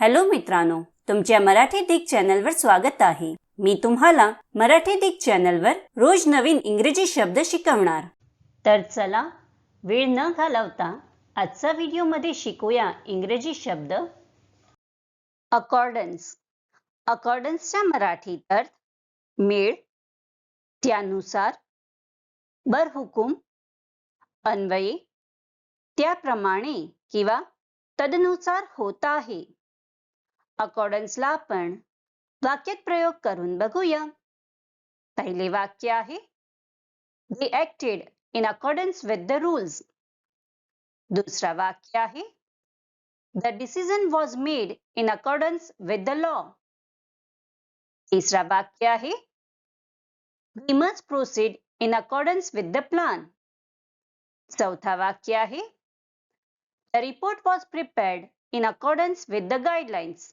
Hello मित्रांनो तुमच्या मराठी दिग चॅनलवर स्वागत आहे. मी तुम्हाला मराठी दिग चॅनलवर रोज नवीन इंग्रजी शब्द शिकवणार. तर चला वेळ न घालवता आजचा व्हिडिओमध्ये शिकूया इंग्रजी शब्द. अकॉर्डन्स अकॉर्डन्सच्या मराठीत अर्थ मेळ त्यानुसार बरहुकूम अन्वये त्याप्रमाणे किंवा तदनुसार होत आहे. अकॉर्डन्सला आपण वाक्यात प्रयोग करून बघूया. पहिले वाक्य आहे they acted in accordance with the rules दुसरा वाक्य आहे the decision was made in accordance with the law तिसरा वाक्य आहे we must proceed in accordance with the plan चौथा वाक्य आहे the report was prepared in accordance with the guidelines